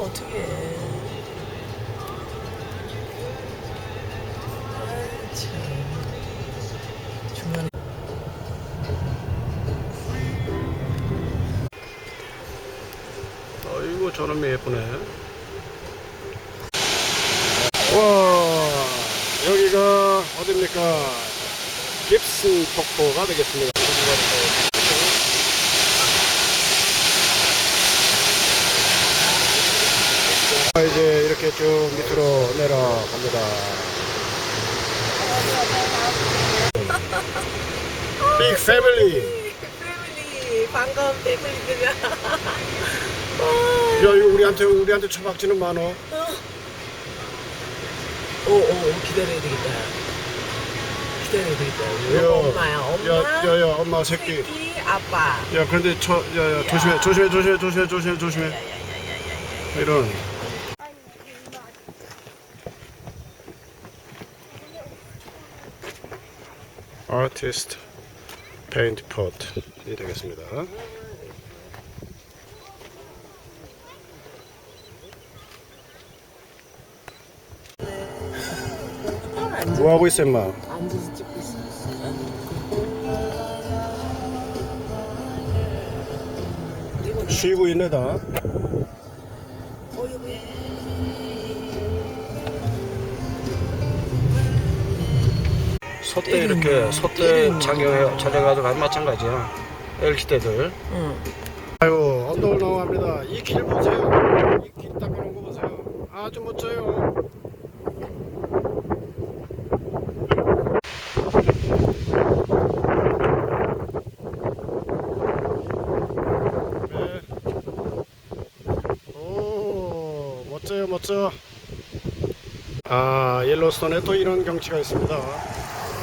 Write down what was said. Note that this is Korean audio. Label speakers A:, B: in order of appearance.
A: 어떻게 아, 참. 중간에
B: 아이고 저놈이 예쁘네. 와 여기가 어딥니까? 깁슨 폭포가 되겠습니다 이렇게 쭉 밑으로 내려갑니다. 빅 패밀리
A: 패밀리 반가운 패밀리들이야
B: 야 이거 우리한테 우리한테 처박지는 많어.
A: 오오 기다려야 되겠다. 기다려야 되겠다.
B: 야,
A: 엄마야 엄마.
B: 야, 야, 야, 엄마 새끼.
A: 새끼 아빠.
B: 야, 그런데 저, 야, 야, 조심해, 조심해, 조심해, 조심해, 조심해, 조심해. 이런. 아티스트 페인트 폿이 되겠습니다. 뭐 하고 있어, 임마?
A: 앉아서 찍고 있어
B: 쉬고 있네 다.
A: 어
B: 소떼
A: 때리는
B: 이렇게
A: 때리는
B: 착용해 안 마찬가지야. 때들.
A: 응
B: 아유 언덕을 넘어갑니다. 이 길 보세요. 이 길 닦아놓은 거 보세요. 아주 멋져요. 네. 오 멋져요 멋져. 아 옐로스톤에 또 이런 경치가 있습니다.